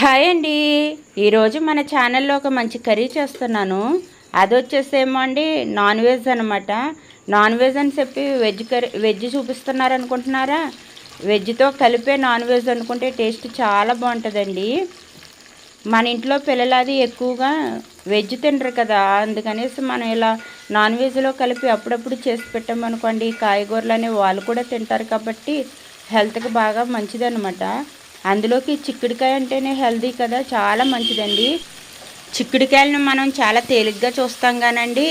Hi అండి. ఈరోజు మన ఛానల్లో ఒక మంచి కర్రీ చేస్తున్నాను. అది వచ్చేసేమో అండి నాన్ వెజ్ అనమాట నాన్ వెజ్ అని చెప్పి వెజ్ కర్రీ వెజ్ చూపిస్తున్నారు అనుకుంటున్నారా వెజ్తో కలిపే నాన్ వెజ్ అనుకుంటే టేస్ట్ చాలా బాగుంటుందండి. మన ఇంట్లో పిల్లలు అది ఎక్కువగా వెజ్ తినరు కదా. అందుకనేసి మనం ఇలా నాన్ వెజ్లో కలిపి అప్పుడప్పుడు చేసి పెట్టామనుకోండి కాయగూరలు అనేవి వాళ్ళు కూడా తింటారు కాబట్టి హెల్త్కి బాగా మంచిదన్నమాట. అందులోకి చిక్కుడుకాయ అంటేనే హెల్దీ కదా చాలా మంచిదండి. చిక్కుడుకాయలను మనం చాలా తేలిగ్గా చూస్తాం కానండి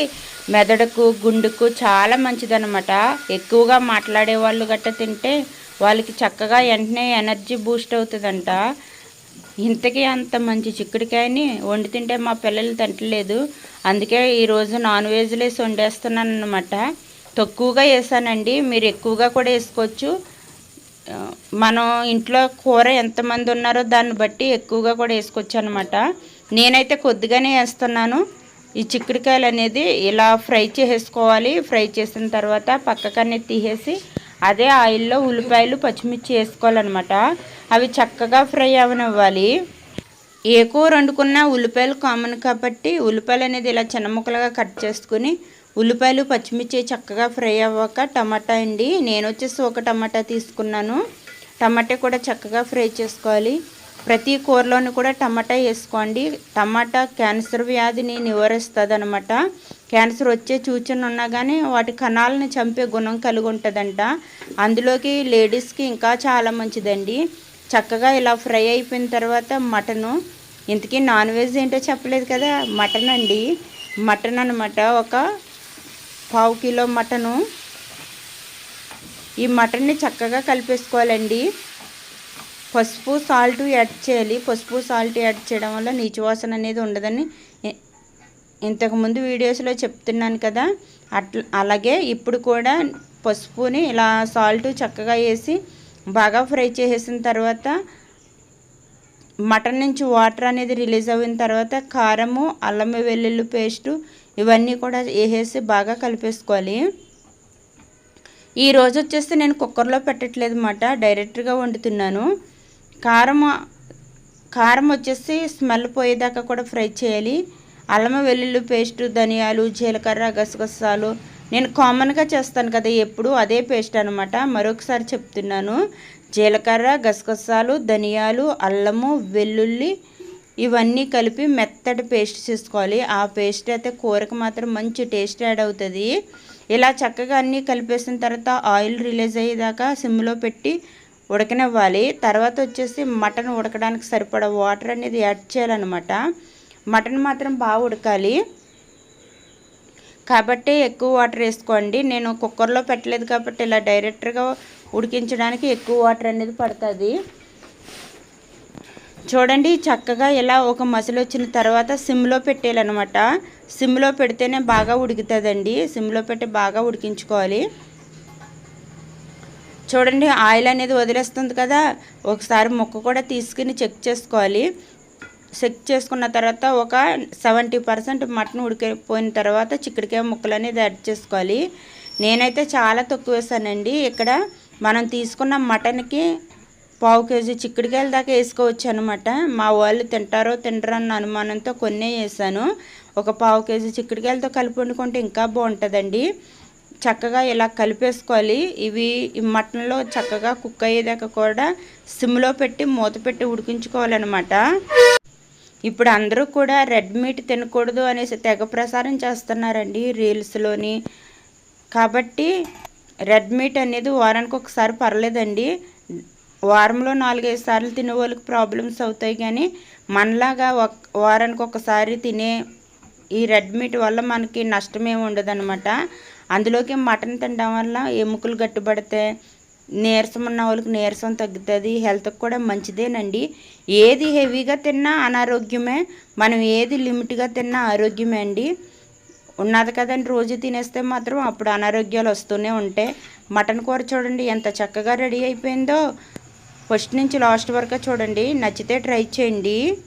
మెదడుకు గుండెకు చాలా మంచిదనమాట ఎక్కువగా మాట్లాడే వాళ్ళు గట్ట తింటే వాళ్ళకి చక్కగా వెంటనే ఎనర్జీ బూస్ట్ అవుతుందంట. ఇంతకీ అంత మంచి చిక్కుడుకాయని వండి తింటే మా పిల్లలు తింటలేదు. అందుకే ఈరోజు నాన్ వెజ్లేసి వండేస్తున్నాను అనమాట తక్కువగా వేసానండి మీరు ఎక్కువగా కూడా వేసుకోవచ్చు. మనం ఇంట్లో కూర ఎంతమంది ఉన్నారో దాన్ని బట్టి ఎక్కువగా కూడా వేసుకోవచ్చు అనమాట నేనైతే కొద్దిగానే వేస్తున్నాను. ఈ చిక్కుడుకాయలు అనేది ఇలా ఫ్రై చేసేసుకోవాలి. ఫ్రై చేసిన తర్వాత పక్కకనే తీసేసి అదే ఆయిల్లో ఉల్లిపాయలు పచ్చిమిర్చి వేసుకోవాలన్నమాట. అవి చక్కగా ఫ్రై అవనివ్వాలి. ఏ కూర వండుకున్నా ఉల్లిపాయలు కామన్ కాబట్టి ఉల్లిపాయలు అనేది ఇలా చిన్న ముక్కలుగా కట్ చేసుకుని ఉల్లిపాయలు పచ్చిమిర్చి చక్కగా ఫ్రై అవ్వక టమాటా అండి. నేను వచ్చేసి ఒక టమాటా తీసుకున్నాను. టమాటా కూడా చక్కగా ఫ్రై చేసుకోవాలి. ప్రతి కూరలోని కూడా టమాటా వేసుకోండి. టమాటా క్యాన్సర్ వ్యాధిని నివారిస్తుంది అనమాట క్యాన్సర్ వచ్చే సూచన ఉన్నా కానీ వాటి కణాలను చంపే గుణం కలిగి ఉంటుందంట. అందులోకి లేడీస్కి ఇంకా చాలా మంచిదండి. చక్కగా ఇలా ఫ్రై అయిపోయిన తర్వాత మటను. ఇంతకీ నాన్ వెజ్ ఏంటో చెప్పలేదు కదా మటన్ అండి. మటన్ అనమాట ఒక పావు కిలో మటను. ఈ మటన్ని చక్కగా కలిపేసుకోవాలండి. పసుపు సాల్ట్ యాడ్ చేయాలి. పసుపు సాల్ట్ యాడ్ చేయడం వల్ల నీచువాసన అనేది ఉండదని ఇంతకుముందు వీడియోస్లో చెప్తున్నాను కదా. అట్లా అలాగే ఇప్పుడు కూడా పసుపుని ఇలా సాల్ట్ చక్కగా వేసి బాగా ఫ్రై చేసేసిన తర్వాత మటన్ నుంచి వాటర్ అనేది రిలీజ్ అయిన తర్వాత కారము అల్లం వెల్లుల్లి పేస్టు ఇవన్నీ కూడా వేసేసి బాగా కలిపేసుకోవాలి. ఈ రోజు వచ్చేసి నేను కుక్కర్లో పెట్టట్లేదు అన్నమాట డైరెక్ట్గా వండుతున్నాను. కారం కారం వచ్చేసి స్మెల్ పోయేదాకా కూడా ఫ్రై చేయాలి. అల్లం వెల్లుల్లి పేస్టు ధనియాలు జీలకర్ర గసగసాలు నేను కామన్గా చేస్తాను కదా ఎప్పుడు అదే పేస్ట్ అనమాట మరొకసారి చెప్తున్నాను. జీలకర్ర గసగసాలు ధనియాలు అల్లము వెల్లుల్లి ఇవన్నీ కలిపి మెత్తటి పేస్ట్ చేసుకోవాలి. ఆ పేస్ట్ అయితే కూరకు మాత్రం మంచి టేస్ట్ యాడ్ అవుతుంది. ఇలా చక్కగా అన్నీ కలిపేసిన తర్వాత ఆయిల్ రిలీజ్ అయ్యేదాకా సిమ్లో పెట్టి ఉడకనివ్వాలి. తర్వాత వచ్చేసి మటన్ ఉడకడానికి సరిపడా వాటర్ అనేది యాడ్ చేయాలన్నమాట. మటన్ మాత్రం బాగా ఉడకాలి. కాబట్టి ఎక్కువ వాటర్ వేసుకోండి. నేను కుక్కర్లో పెట్టలేదు కాబట్టి ఇలా డైరెక్ట్గా ఉడికించడానికి ఎక్కువ వాటర్ అనేది పడుతుంది. చూడండి చక్కగా ఇలా ఒక మసలు వచ్చిన తర్వాత సిమ్లో పెట్టేయాలన్నమాట. సిమ్లో పెడితేనే బాగా ఉడుకుతుందండి. సిమ్లో పెట్టి బాగా ఉడికించుకోవాలి. చూడండి ఆయిల్ అనేది వదిలేస్తుంది కదా. ఒకసారి ముక్క కూడా తీసుకుని చెక్ చేసుకోవాలి. చెక్ చేసుకున్న తర్వాత ఒక సెవెంటీ పర్సెంట్ మటన్ ఉడికిపోయిన తర్వాత చిక్కుడుకాయ ముక్కలు అనేది యాడ్ చేసుకోవాలి. నేనైతే చాలా తక్కువ వేసానండి. ఇక్కడ మనం తీసుకున్న మటన్కి పావు కేజీ చిక్కుడుకాయల దాకా వేసుకోవచ్చు అనమాట మా వాళ్ళు తింటారో తింటారో అన్న అనుమానంతో కొన్నే వేసాను. ఒక పావు కేజీ చిక్కుడుకాయలతో కలిపి వండుకుంటే ఇంకా బాగుంటుందండి. చక్కగా ఇలా కలిపేసుకోవాలి. ఇవి ఈ మటన్లో చక్కగా కుక్ అయ్యేదాకా కూడా సిమ్లో పెట్టి మూత పెట్టి ఉడికించుకోవాలన్నమాట. ఇప్పుడు అందరూ కూడా రెడ్ మీట్ తినకూడదు అనేసి తెగ ప్రసారం చేస్తున్నారండి రీల్స్లోని. కాబట్టి రెడ్ మీట్ అనేది వారానికి ఒకసారి పర్లేదండి. వారంలో నాలుగైదు సార్లు తినే వాళ్ళకి ప్రాబ్లమ్స్ అవుతాయి కానీ మనలాగా ఒక వారానికి ఒకసారి తినే ఈ రెడ్ మీట్ వల్ల మనకి నష్టమేమి ఉండదు అందులోకి మటన్ తినడం వల్ల ఎముకలు గట్టిపడతాయి నీరసం ఉన్న వాళ్ళకి నీరసం తగ్గుతుంది హెల్త్కి కూడా మంచిదేనండి. ఏది హెవీగా తిన్నా అనారోగ్యమే మనం ఏది లిమిట్గా తిన్నా ఆరోగ్యమే అండి. ఉన్నది కదండి రోజు తినేస్తే మాత్రం అప్పుడు అనారోగ్యాలు వస్తూనే ఉంటాయి. మటన్ కూర చూడండి ఎంత చక్కగా రెడీ అయిపోయిందో. ఫస్ట్ నుంచి లాస్ట్ వరకు చూడండి నచ్చితే ట్రై చేయండి.